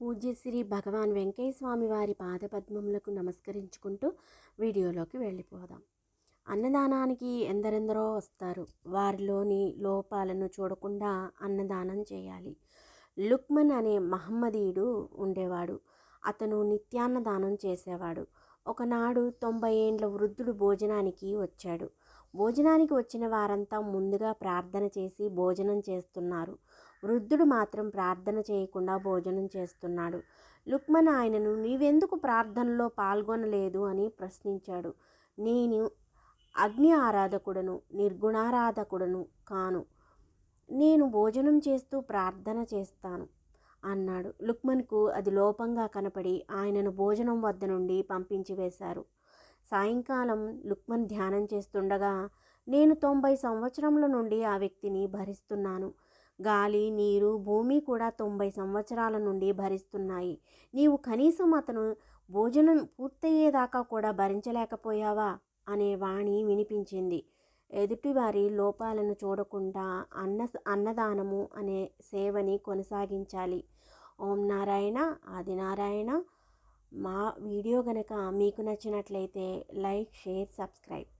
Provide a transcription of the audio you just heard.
పూజ్యశ్రీ భగవాన్ వెంకయ్య స్వామి వారి పాదపద్మములకు నమస్కరించుకుంటూ వీడియోలోకి వెళ్ళిపోదాం. అన్నదానానికి ఎందరెందరో వస్తారు. వారిలోని లోపాలను చూడకుండా అన్నదానం చేయాలి. లుక్మన్ అనే మహమ్మదీయుడు ఉండేవాడు. అతను నిత్యాన్నదానం చేసేవాడు. ఒకనాడు తొంభై ఏండ్ల వృద్ధుడు భోజనానికి వచ్చాడు. భోజనానికి వచ్చిన వారంతా ముందుగా ప్రార్థన చేసి భోజనం చేస్తున్నారు. వృద్ధుడు మాత్రం ప్రార్థన చేయకుండా భోజనం చేస్తున్నాడు. లుక్మన్ ఆయనను నీవెందుకు ప్రార్థనలో పాల్గొనలేదు? అని ప్రశ్నించాడు. నేను అగ్ని ఆరాధకుడను నిర్గుణారాధకుడను కాను. నేను భోజనం చేస్తూ ప్రార్థన చేస్తాను అన్నాడు. లుక్మన్కు అది లోపంగా కనపడి ఆయనను భోజనం వద్ద నుండి పంపించి వేశారు. సాయంకాలం లుక్మన్ ధ్యానం చేస్తుండగా నేను తొంభై సంవత్సరముల నుండి ఆ వ్యక్తిని భరిస్తున్నాను. గాలి నీరు భూమి కూడా తొంభై సంవత్సరాల నుండి భరిస్తున్నాయి. నీవు కనీసం అతను భోజనం పూర్తయ్యేదాకా కూడా భరించలేకపోయావా? అనే వాణి వినిపించింది. ఎదుటివారి లోపాలను చూడకుండా అన్న అన్నదానము అనే సేవని కొనసాగించాలి. ఓం నారాయణ ఆదినారాయణ మా వీడియో కనుక మీకు నచ్చినట్లయితే లైక్ షేర్ సబ్స్క్రైబ్.